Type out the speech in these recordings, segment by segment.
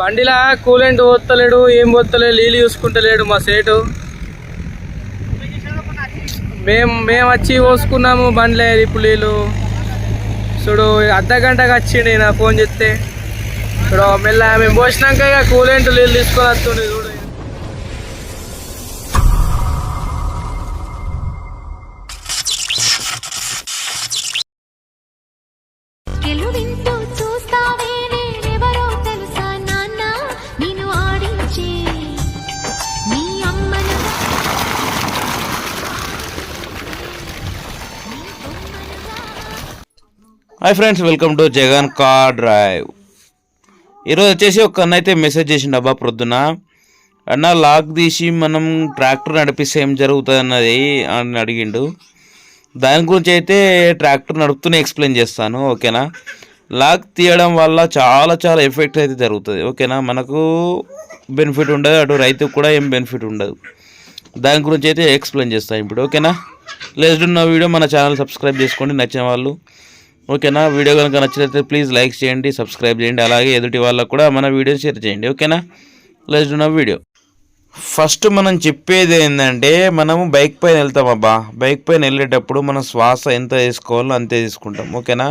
బండిలా coolant పోతలేడు ఏం పోతలేదు నీళ్ళు చూసుకుంటలేడు మా సేటు. మేము మేము వచ్చి పోసుకున్నాము బండ్లే ఇప్పుడు నీళ్ళు. చూడు అర్ధ గంటకు వచ్చిండు నా ఫోన్ చేస్తే ఇప్పుడు మెల్ల మేము పోసినాక ఇక కూలెంట్ నీళ్ళు తీసుకొని వస్తుండే చూడు. Hi friends welcome to Jagan car drive ఈరోజు వచ్చేసి ఒక అన్న అయితే మెసేజ్ చేసిండు అబ్బా ప్రొద్దున అన్న లాక్ తీసి మనం ట్రాక్టర్ నడిపిస్తే ఏం జరుగుతుంది అన్నది అని అడిగిండు. దాని గురించి అయితే ట్రాక్టర్ నడుపుతూనే ఎక్స్ప్లెయిన్ చేస్తాను ఓకేనా? లాక్ తీయడం వల్ల చాలా చాలా ఎఫెక్ట్ అయితే జరుగుతుంది ఓకేనా? మనకు బెనిఫిట్ ఉండదు అటు రైతుకు కూడా ఏం బెనిఫిట్ ఉండదు. దాని గురించి అయితే ఎక్స్ప్లెయిన్ చేస్తాను ఇప్పుడు ఓకేనా? లేదంటే ఉన్న వీడియో మన ఛానల్ సబ్స్క్రైబ్ చేసుకోండి నచ్చిన వాళ్ళు. ఓకేనా? వీడియో కనుక నచ్చినట్లయితే ప్లీజ్ లైక్ చేయండి సబ్స్క్రైబ్ చేయండి అలాగే ఎదుటి వాళ్ళకు కూడా మన వీడియో షేర్ చేయండి. ఓకేనా? లెట్స్ డూ వీడియో ఫస్ట్ మనం చెప్పేది ఏంటంటే మనము బైక్ పైన వెళ్తాం అబ్బా. బైక్ పైన వెళ్ళేటప్పుడు మనం శ్వాస ఎంత తీసుకోవాలో అంతే తీసుకుంటాం. ఓకేనా?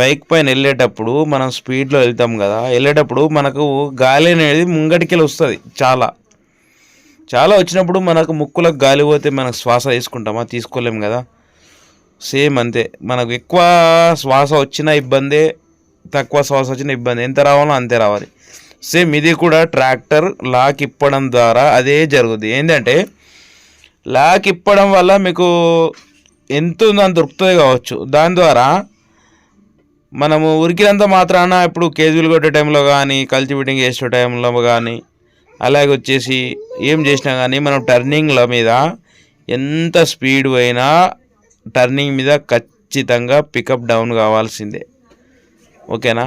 బైక్ పైన వెళ్ళేటప్పుడు మనం స్పీడ్లో వెళ్తాం కదా. వెళ్ళేటప్పుడు మనకు గాలి అనేది ముంగటికి వస్తుంది చాలా. చాలా వచ్చినప్పుడు మనకు ముక్కులకు గాలి పోతే మనకు శ్వాస తీసుకుంటామా? తీసుకోలేము కదా. సేమ్ అంతే. మనకు ఎక్కువ శ్వాస వచ్చిన ఇబ్బందే తక్కువ శ్వాస వచ్చిన ఇబ్బంది. ఎంత రావాలో అంతే రావాలి. సేమ్ ఇది కూడా ట్రాక్టర్ లాక్ ఇప్పడం ద్వారా అదే జరుగుతుంది ఏంటంటే లాక్ ఇప్పడం వల్ల మీకు ఎంత ఉందో దొరుకుతుంది కావచ్చు. దాని ద్వారా మనము ఉరికినంత మాత్రాన ఇప్పుడు కేజీలు కొట్టే టైంలో కానీ కల్టివేటింగ్ చేసే టైంలో కానీ అలాగే వచ్చేసి ఏం చేసినా కానీ మనం టర్నింగ్ల మీద ఎంత స్పీడ్ పోయినా టర్నింగ్ మీద ఖచ్చితంగా పికప్ డౌన్ కావాల్సిందే. ఓకేనా?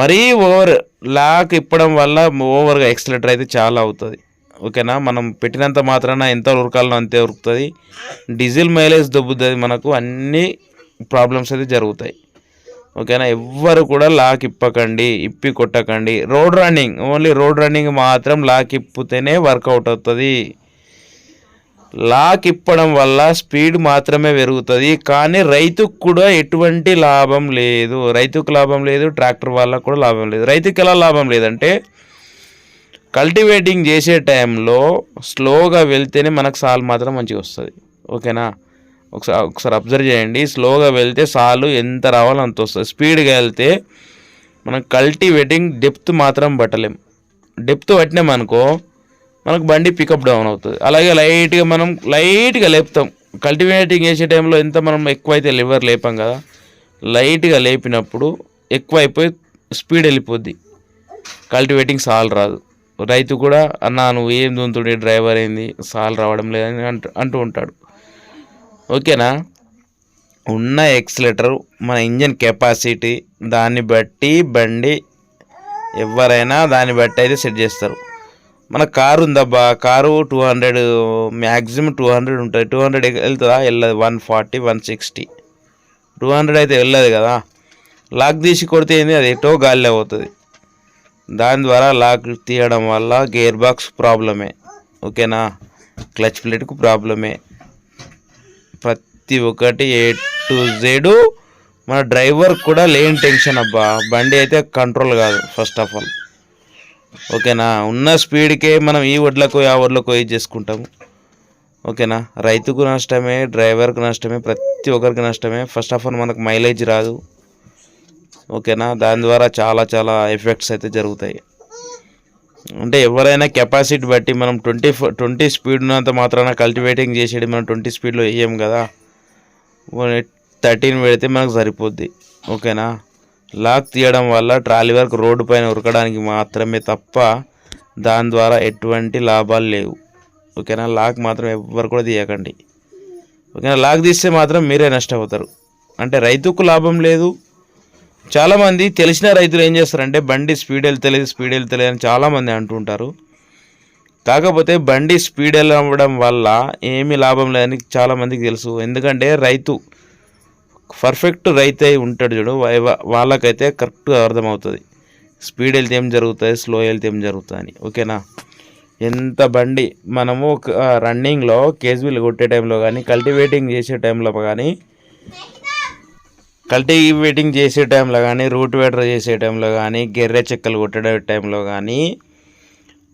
మరీ ఓవర్ లాక్ ఇప్పడం వల్ల ఓవర్గా ఎక్సలేటర్ అయితే చాలా అవుతుంది. ఓకేనా? మనం పెట్టినంత మాత్రాన ఎంత ఉరకాలనో అంతే ఉరుకుతుంది. డీజిల్ మైలేజ్ దొబ్బుతుంది మనకు. అన్ని ప్రాబ్లమ్స్ అయితే జరుగుతాయి. ఓకేనా? ఎవ్వరు కూడా లాక్ ఇప్పకండి ఇప్పి కొట్టకండి. Road running only road running మాత్రం లాక్ ఇప్పితేనే వర్కౌట్ అవుతుంది. లాక్ ఇప్పడం వల్ల స్పీడ్ మాత్రమే పెరుగుతుంది కానీ రైతుకు కూడా ఎటువంటి లాభం లేదు. రైతుకు లాభం లేదు ట్రాక్టర్ వాళ్ళకు కూడా లాభం లేదు. రైతుకి ఎలా లాభం లేదంటే కల్టివేటింగ్ చేసే టైంలో స్లోగా వెళ్తేనే మనకు సాల్ మాత్రం మంచిగా వస్తుంది. ఓకేనా? ఒకసారి ఒకసారి అబ్జర్వ్ చేయండి. స్లోగా వెళ్తే సాలు ఎంత రావాలో అంత వస్తుంది. స్పీడ్గా వెళ్తే మనం కల్టివేటింగ్ డెప్త్ మాత్రం పట్టలేం. డెప్త్ పట్టినామనుకో మనకు బండి పికప్ డౌన్ అవుతుంది. అలాగే లైట్గా మనం లైట్గా లేపుతాం. కల్టివేటింగ్ చేసే టైంలో ఎంత మనం ఎక్కువైతే లివర్ లేపాం కదా లైట్గా లేపినప్పుడు ఎక్కువ అయిపోయి స్పీడ్ వెళ్ళిపోద్ది. కల్టివేటింగ్ సాల్ రాదు. రైతు కూడా అన్నా నువ్వు ఏం దుంతుడి? డ్రైవర్ ఏంది? సాల్ రావడం లేదని అంటూ అంటూ ఉంటాడు. ఓకేనా? ఉన్న ఎక్సలేటర్ మన ఇంజన్ కెపాసిటీ దాన్ని బట్టి బండి ఎవరైనా దాన్ని బట్టి అయితే సెట్ చేస్తారు. మన car ఉందబ్బా car two hundred maximum two hundred ఉంటుంది టూ హండ్రెడ్ వెళ్తుందా? వెళ్ళదు. One forty one sixty. Two hundred అయితే వెళ్ళదు కదా. లాక్ తీసి కొడితే ఏంది? అది ఎటో గాలి అవుతుంది దాని ద్వారా లాక్ తీయడం వల్ల గేర్ బాక్స్ ప్రాబ్లమే. ఓకేనా? క్లచ్ ప్లేట్కు ప్రాబ్లమే. ప్రతి ఒక్కటి ఏ టు జెడ్ మన డ్రైవర్ కూడా లేని టెన్షన్ అబ్బా. బండి అయితే కంట్రోల్ కాదు ఫస్ట్ ఆఫ్ ఆల్. ఓకేనా? ఉన్న స్పీడ్కే మనం ఈ ఒడ్లకు ఆ ఒడ్లకు ఇది చేసుకుంటాము? ఓకేనా? రైతుకు నష్టమే డ్రైవర్కు నష్టమే ప్రతి ఒక్కరికి నష్టమే. ఫస్ట్ ఆఫ్ ఆల్ మనకు మైలేజ్ రాదు. ఓకేనా? దాని ద్వారా చాలా చాలా ఎఫెక్ట్స్ అయితే జరుగుతాయి. అంటే ఎవరైనా కెపాసిటీ బట్టి మనం ట్వంటీ ట్వంటీ స్పీడ్ ఉన్నంత మాత్రాన కల్టివేటింగ్ చేసేది మనం ట్వంటీ స్పీడ్లో వేయం కదా. థర్టీన్ పెడితే మనకు సరిపోద్ది. ఓకేనా? లాక్ తీయడం వల్ల ట్రాలీ వర్క్ రోడ్డు పైన ఉరకడానికి మాత్రమే తప్ప దాని ద్వారా ఎటువంటి లాభాలు లేవు. ఓకేనా? లాక్ మాత్రం ఎవ్వరు కూడా తీయకండి. ఓకేనా? లాక్ తీస్తే మాత్రం మీరే నష్టపోతారు. అంటే రైతుకు లాభం లేదు. చాలామంది తెలిసిన రైతులు ఏం చేస్తారంటే బండి స్పీడ్ వెళ్తలేదు స్పీడ్ వెళ్తలేదు అని చాలామంది అంటుంటారు కాకపోతే బండి స్పీడ్ వెళ్ళడం వల్ల ఏమీ లాభం లేదని చాలామందికి తెలుసు. ఎందుకంటే రైతు పర్ఫెక్ట్ రైతు అయి ఉంటాడు చూడు. వాళ్ళకైతే కరెక్ట్గా అర్థమవుతుంది. స్పీడ్ వెళ్తే ఏం జరుగుతుంది స్లో వెళ్తే ఏం జరుగుతుంది అని ఓకేనా? ఎంత బండి మనము రన్నింగ్లో కేజీలు కొట్టే టైంలో కానీ కల్టివేటింగ్ చేసే టైంలో కానీ కల్టివేటింగ్ చేసే టైంలో కానీ రూట్ వేటర్ చేసే టైంలో కానీ గెర్రె చెక్కలు కొట్టే టైంలో కానీ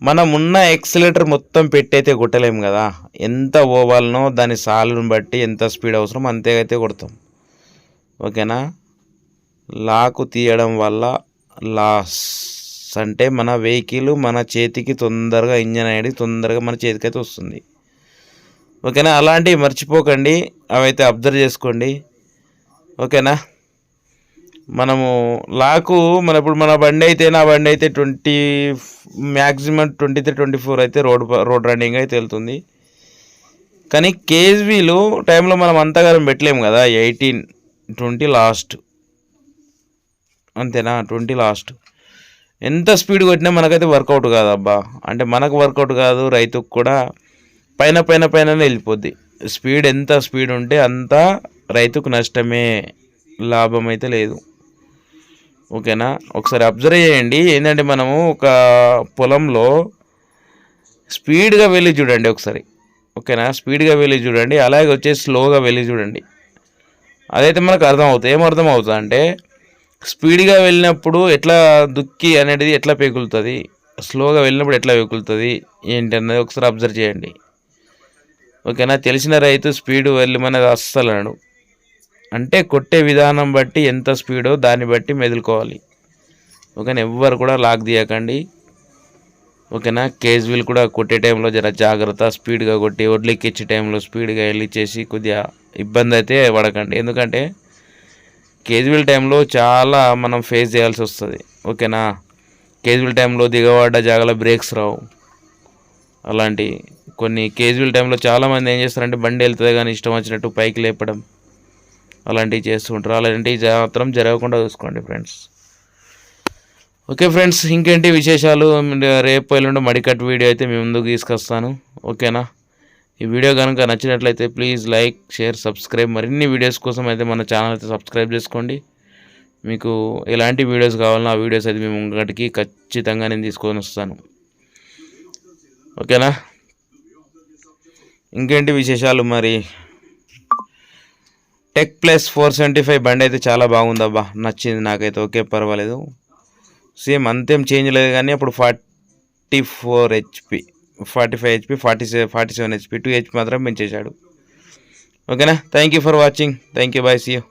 మనం ఉన్న ఎక్సలేటర్ మొత్తం పెట్టయితే కొట్టలేము కదా. ఎంత ఓవాలనో దాని సాలుని బట్టి ఎంత స్పీడ్ అవసరం అంతే అయితే కొడతాం. ఓకేనా? లాకు తీయడం వల్ల లాస్. అంటే మన వెహికల్ మన చేతికి తొందరగా ఇంజన్ అనేది తొందరగా మన చేతికి అయితే వస్తుంది. ఓకేనా? అలాంటివి మర్చిపోకండి. అవైతే అబ్జర్వ్ చేసుకోండి. ఓకేనా? మనము లాకు మన ఇప్పుడు మన బండి అయితే నా బండి అయితే twenty maximum twenty three twenty four అయితే రోడ్ రోడ్ రన్నింగ్ అయితే వెళ్తుంది. కానీ కేజీలు టైంలో మనం అంతగానం పెట్టలేము కదా ఎయిటీన్. Twenty last. అంతేనా? Twenty last. ఎంత స్పీడ్ కొట్టినా మనకైతే వర్కౌట్ కాదు అబ్బా అంటే మనకు వర్కౌట్ కాదు రైతుకు కూడా పైన పైన పైననే వెళ్ళిపోద్ది. స్పీడ్ ఎంత స్పీడ్ ఉంటే అంత రైతుకు నష్టమే లాభం అయితే లేదు. ఓకేనా? ఒకసారి అబ్జర్వ్ చేయండి. ఏంటంటే మనము ఒక పొలంలో స్పీడ్గా వెళ్ళి చూడండి ఒకసారి. ఓకేనా? స్పీడ్గా వెళ్ళి చూడండి. అలాగే వచ్చేసి స్లోగా వెళ్ళి చూడండి. అదైతే మనకు అర్థమవుతుంది. ఏం అర్థం అవుతుంది అంటే స్పీడ్గా వెళ్ళినప్పుడు ఎట్లా దుక్కి అనేది ఎట్లా పెగులుతుంది? స్లోగా వెళ్ళినప్పుడు ఎట్లా పెగులుతుంది? ఏంటి అన్నది ఒకసారి అబ్జర్వ్ చేయండి. ఓకేనా? తెలిసిన రైతు స్పీడ్ వెళ్ళమనేది అస్సలు అనడు. అంటే కొట్టే విధానం బట్టి ఎంత స్పీడో దాన్ని బట్టి మెదులుకోవాలి. ఓకేనా? ఎవ్వరు కూడా లాక్ తీయకండి. ఓకేనా? కేజ్ వీల్ కూడా కొట్టే టైంలో జర జాగ్రత్త స్పీడ్గా కొట్టి వడ్లెక్కిచ్చే టైంలో స్పీడ్గా వెళ్ళిచ్చేసి కొద్దిగా ఇబ్బంది అయితే పడకండి. ఎందుకంటే కేజువల్ టైంలో చాలా మనం ఫేస్ చేయాల్సి వస్తుంది. ఓకేనా? కేజువల్ టైంలో దిగబడ్డ జాగల బ్రేక్స్ రావు. అలాంటి కొన్ని కేజువల్ టైంలో చాలామంది ఏం చేస్తారంటే బండి వెళ్తుంది కానీ ఇష్టం వచ్చినట్టు పైకి లేపడం అలాంటివి చేస్తుంటారు అలాంటివి మాత్రం జరగకుండా చూసుకోండి ఫ్రెండ్స్ ఓకే ఫ్రెండ్స్ ఇంకేంటి విశేషాలు? రేపు ఎల్లుండి మడికట్ వీడియో అయితే మీ ముందుకు తీసుకొస్తాను. ఓకేనా? ఈ వీడియో కనుక నచ్చినట్లయితే ప్లీజ్ లైక్ షేర్ సబ్స్క్రైబ్ మరిన్ని వీడియోస్ కోసం అయితే మన ఛానల్ అయితే సబ్స్క్రైబ్ చేసుకోండి. మీకు ఎలాంటి వీడియోస్ కావాలన్నా ఆ వీడియోస్ అయితే మేము ఇంకటికి ఖచ్చితంగా నేను తీసుకొని వస్తాను. ఓకేనా? ఇంకేంటి విశేషాలు మరి? Tech plus four seventy five బండి అయితే చాలా బాగుందబ్బా నచ్చింది నాకైతే. ఓకే పర్వాలేదు. సేమ్ అంతేం చేంజ్ లేదు కానీ అప్పుడు forty four HP forty five HP forty seven forty seven HP two HP మాత్రం పెంచేశాడు. ఓకేనా? Thank you for watching thank you bye see you